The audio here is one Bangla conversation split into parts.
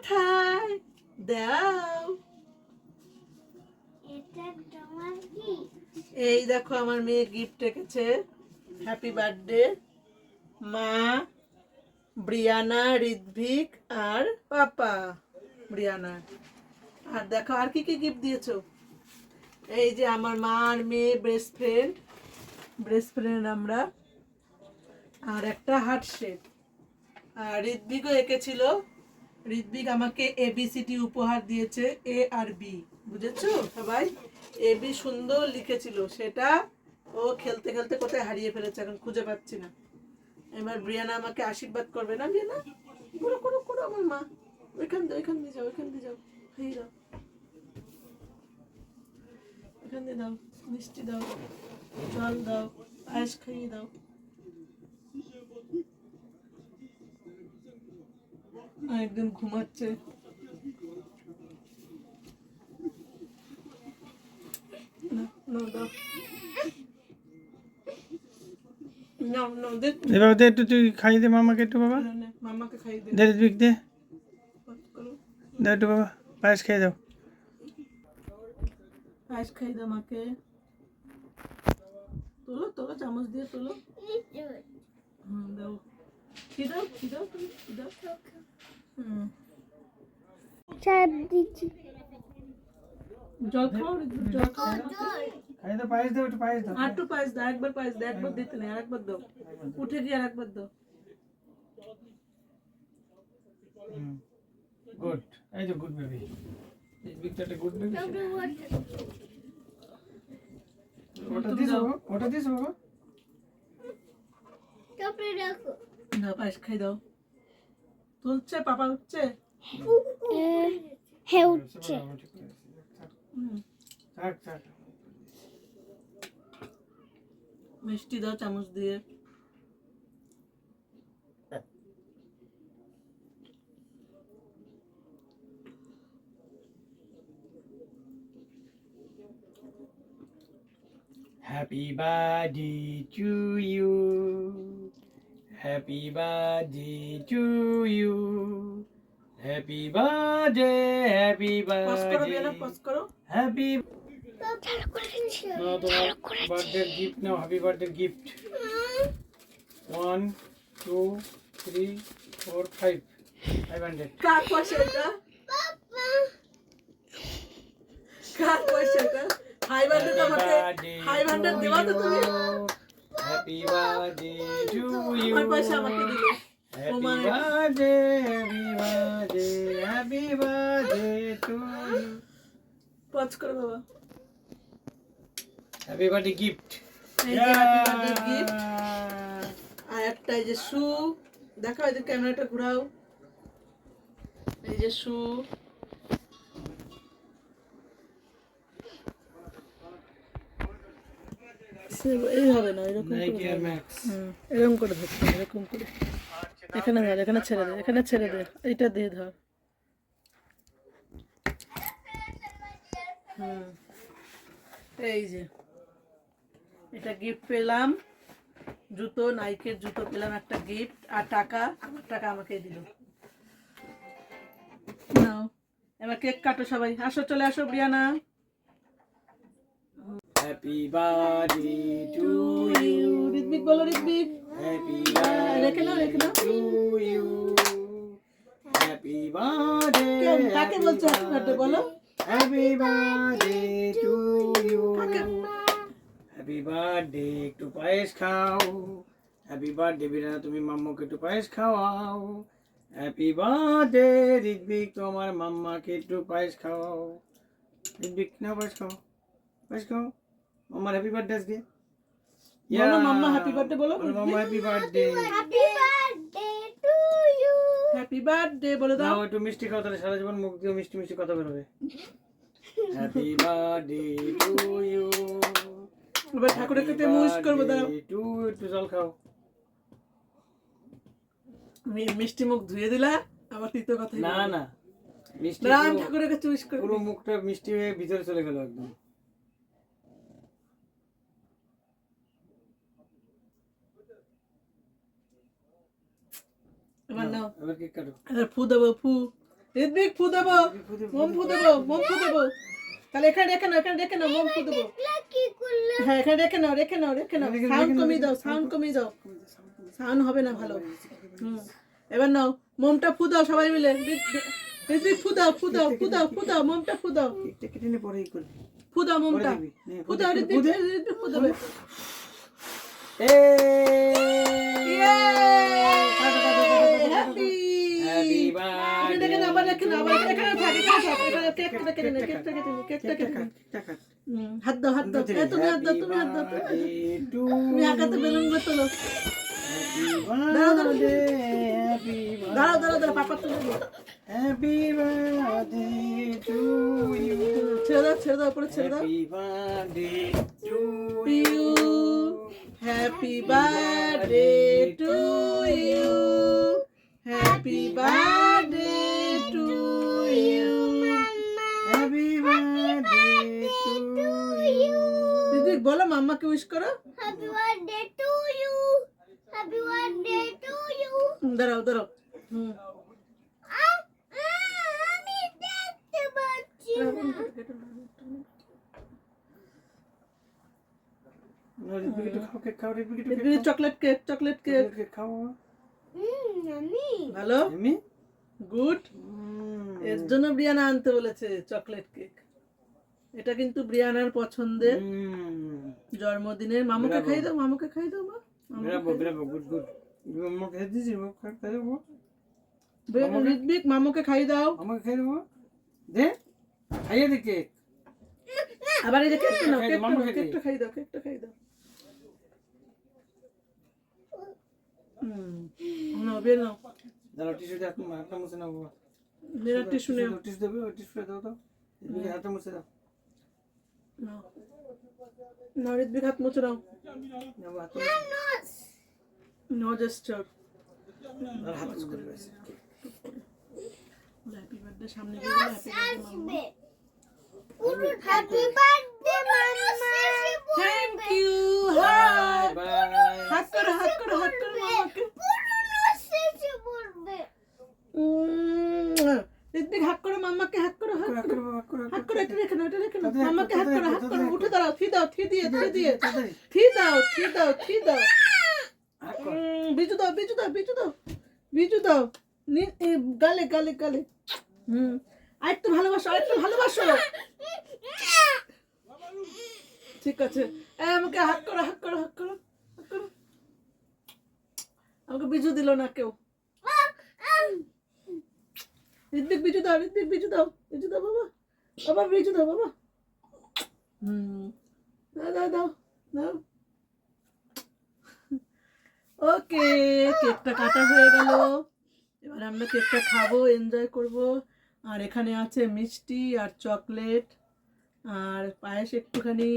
কোথায়? দাও। এই দেখো আমার মেয়ে গিফট রেখেছে। হ্যাপি বার্থডে মা ব্রিয়ানা ঋদ্ভিক আর পাপা ব্রিয়ানা। আর দেখো আর কি কি গিফট দিয়েছ? এই যে আমার মা আর মেয়ে বেস্ট ফ্রেন্ড বেস্ট ফ্রেন্ড আমরা। আর একটা হার্ট শেপ আর ঋদ্ভিকও এঁকেছিল। ঋদ্ভিক আমাকে এবিসিটি উপহার দিয়েছে এ আর বি বুঝেছ? সবাই? এ বি সুন্দর লিখেছিল, সেটা ও খেলতে খেলতে কোথায় হারিয়ে ফেলেছে, এখন খুঁজে পাচ্ছি না। এবার ব্রিয়ানা আমাকে আশীর্বাদ করবে না, ব্রিয়ানা? করো করো করো আমার মা। ওইখান দিয়ে ওইখান দিয়ে যাও, ওইখান দিয়ে যাও। খাইয়ে দাও। ওইখান দিয়ে দাও, মিষ্টি দাও, জল দাও, পায়েস খাইয়ে দাও। একদম ঘুমাচ্ছে। দে। এবার দে একটু তুই খাইয়ে দে মামাকে একটু বাবা। মামাকে খাইয়ে দে। দে দে পাত দে। একটু বাবা পায়েস খেয়ে দাও। পায়েস খাইয়ে দাও মাকে। তোলো তোলো চামচ দিয়ে তোলো। হুম দাও। কি দাও কি দাও তুমি কি দাও হুম চাপ দিচ্ছি জল খাও জল খাও খাইয়ে দাও পায়েস দাও একটু পায়েস দাও আর একটু পায়েস দাও একবার পায়েস দাও একবার দিতে নেই আরেকবার দাও উঠে গিয়ে আরেকবার দাও গুড এই যে গুড বেবি ঋত্বিকটা একটা গুড বেবি ওটা দিস বাবা ওটা দিস বাবা তারপরে রাখো দাও পায়েস খাই দাও। তুলছে পাপা উঠছে হ্যাঁ উঠছে। মিষ্টি দাও চামচ দিয়ে। Happy birthday to you. Happy birthday to you. Happy birthday, happy pause করো বিয়ানা birthday. পজ করো। Happy চালু করে দিচ্ছি নাও তোমার বার্থডে গিফট নাও happy birthday gift one two three four five five hundred কার পয়সা এটা? কার পয়সা এটা? ফাইভ হান্ড্রেড আমাকে ফাইভ হান্ড্রেড দেওয়া তো তুমি? হ্যাপি বার্থডে টু ইউ আমার পয়সা আমাকে দিলে। Happy birthday happy birthday happy birthday to you pause করো বাবা। হ্যাপি বার্থডে গিফট এই যে হ্যাপি বার্থডে গিফট আর একটা এই যে শু। দেখো এই যে ক্যামেরাটা ঘোরাও। এই যে শু। এই হবে না এরকম এরকম করে ধরতে এরকম করে। এখানে ধর এখানে ছেড়ে দে এখানে ছেড়ে দে এইটা দিয়ে ধর। হুম এই যে এটা গিফট পেলাম জুতো নাইকের জুতো পেলাম একটা গিফট আর টাকা আমার টাকা আমাকে দিল। নাও এবার কেক কাটো সবাই আসো চলে আসো Brianna happy birthday to you Ritwik বলো ঋত্বিক হ্যাপি রেখে নাও রেখে নাও টু ইউ হ্যাপি বার্থডে কেউ কাকে বলছো হ্যাপি বার্থডে বলো হ্যাপি বার্থডে টু ইউ কাকে হ্যাপি বার্থডে একটু পায়েস খাও হ্যাপি বার্থডে বিনা তুমি মাম্মাকে একটু পায়েস খাওয়াও হ্যাপি বার্থডে ঋদ্বিক তোমার মাম্মাকে একটু পায়েস খাওয়াও ঋদ্বিক না পায়েস খাও পায়েস খাও মাম্মার হ্যাপি বার্থডে আজকে। বলো মাম্মা হ্যাপি বার্থডে বলো মাম্মা happy birthday happy birthday to you happy birthday বলে দাও। একটু মিষ্টি খাও তাহলে সারা জীবন মুখ দিয়ে মিষ্টি মিষ্টি কথা বেরোবে। হ্যাপি বার্থডে টু ইউ এবার ঠাকুরের কাছে মুশ করব দাও টু একটু জল খাও। মিষ্টি মুখ ধুয়ে দিলা আবার তৃতীয় কথা না না। মিষ্টি রাম ঠাকুরের কাছে উইশ করব পুরো মুখটা মিষ্টি হয়ে ভিতরে চলে গেল একদম। এবার নাও। এবার কেক কাটো। এবার ফু দেবো ফু। ঋদ্বিক ফু দেবো। মোম ফু দেবো মোম ফু দেবো। তাহলে এখানে রেখে নাও এখানে রেখে নাও মোম ফু দেবো। হ্যাঁ এখানে রেখে নাও রেখে নাও রেখে নাও। সাউন্ড কমিয়ে দাও সাউন্ড কমিয়ে দাও। সাউন্ড হবে না ভালো। হুম। এবার নাও মোমটা ফু দাও সবাই মিলে। ঋদ্বিক ফু দাও ফু দাও ফু দাও ফু দাও মোমটা ফু দাও। কেকটা কেটে নে পরে করবি ফু দাও মোমটা। ফু দাও ঋদ্বিক ঋদ্বিক ফু দেবে হ্যাপি হাত দাও হাত দাও তুমি হাত দাও তুমি হাত দাও তুমি। তুমি আকাতে বেলুনগুলো তোলো দাঁড়াও, দাঁড়াও। দাঁড়াও পাপা দিও। হ্যাপি বার্থডে টু ইউ ছেড়ে দাও ছেড়ে দাও উপরে ছেড়ে দাও happy birthday to you happy birthday happy birthday to you happy birthday to you দিদি বলো মাম্মাকে উইশ করো happy birthday to you happy birthday to you দাঁড়াও দাঁড়াও হুম আমি দেখতে পাচ্ছি না chocolate cake chocolate cake cake খাও ভালো গুড। এর জন্য ব্রিয়ানা আনতে বলেছে চকলেট কেক। এটা কিন্তু ব্রিয়ানার পছন্দের। জন্মদিনের। মামুকে খাই দাও মামুকে খাই দাও মা। খাই ঋত্বিক মামুকে খাই দাও। আমাকে খেয়ে দেবো দে খাইয়ে দে কেক। আবার এই যে কেকটা নাও খাই দাও। কেকটা খাই দাও কেকটা খাই দাও। হুম নাও বের নাও। দাঁড়াও টিস্যু দিয়ে হাত হাতটা মুছে নাও বাবা। মেরা টিস্যু নেও। টিস্যু দেবে ওই টিস্যু দাও তো। এদিকে হাতটা মুছে দাও। হাত মুছে নো দাও, হাত মুছে দেবে হ্যাপি বার্থডে সামনে গিয়ে হ্যাপি বার্থডে হ্যাপি বার্থডে মাম্মা থ্যাংক ইউ হাই বাই হাত করো হাত করো হাত করো মামাকে পুরনো শেষে পড়বে ঋত্বিক হাত করো মাম্মাকে হাত করো হাত হাত করো করো হাত করো হাত করো এটা রেখে নাও এটা রেখে নাও তাড়াতাড়ি, মাম্মাকে হাত করো হাত করো তাড়াতাড়ি, উঠে দাঁড়াও থি দাও থি দিয়ে থি দাও থি দাও থি দাও বিজু দাও বিজু দাও বিজু দাও বিজু দাও গালে গালে গালে হুম আরেকটু ভালোবাসো আরেকটু ভালোবাসো। ঠিক আছে। আমাকে হাত করো হাত করো হাত করো হাত করো। আমাকে বিজু দিল না কেউ। ঋত্বিক বিজু দাও ঋত্বিক বিজু দাও বিজু দাও বাবা। বাবা বিজু দাও বাবা। হুম। দাও দাও দাও দাও ওকে কেকটা কাটা হয়ে গেল। এবার আমরা কেকটা খাব এনজয় করব। আর এখানে আছে মিষ্টি আর চকলেট আর পায়েস একটুখানি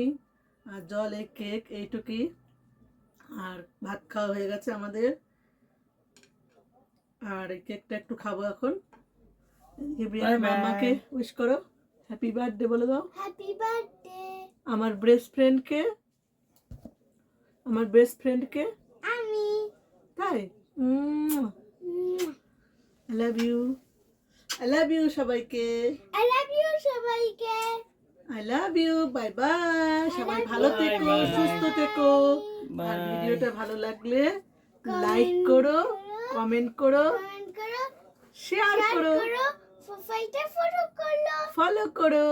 আর জল এই কেক এইটুকুই। আর ভাত খাওয়া হয়ে গেছে আমাদের। আর এই কেকটা একটু খাব এখন. মামাকে উইশ করো। হ্যাপি বার্থডে বলে দাও। হ্যাপি বার্থডে আমার বেস্ট ফ্রেন্ডকে আমার বেস্ট ফ্রেন্ডকে আমি। তাই? I love you I love you সবাইকে। আই লাভ ইউ সবাইকে। I love you bye bye সবাই ভালো থেকো সুস্থ থেকো। আর ভিডিওটা ভালো লাগলে লাইক করো কমেন্ট করো শেয়ার করো। ফলো করো।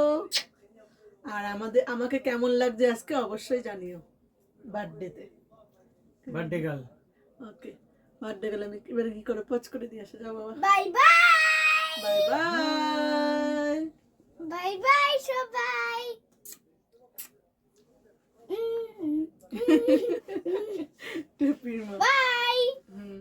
আর আমাদের আমাকে কেমন লাগছে আজকে অবশ্যই জানিও। বার্থডেতে birthday girl okay birthday girl আমি এবারে কি করে পচ করে দিয়ে আসে? যাও বাবা। Bye bye bye bye bye bye সবাই! বাই হুম।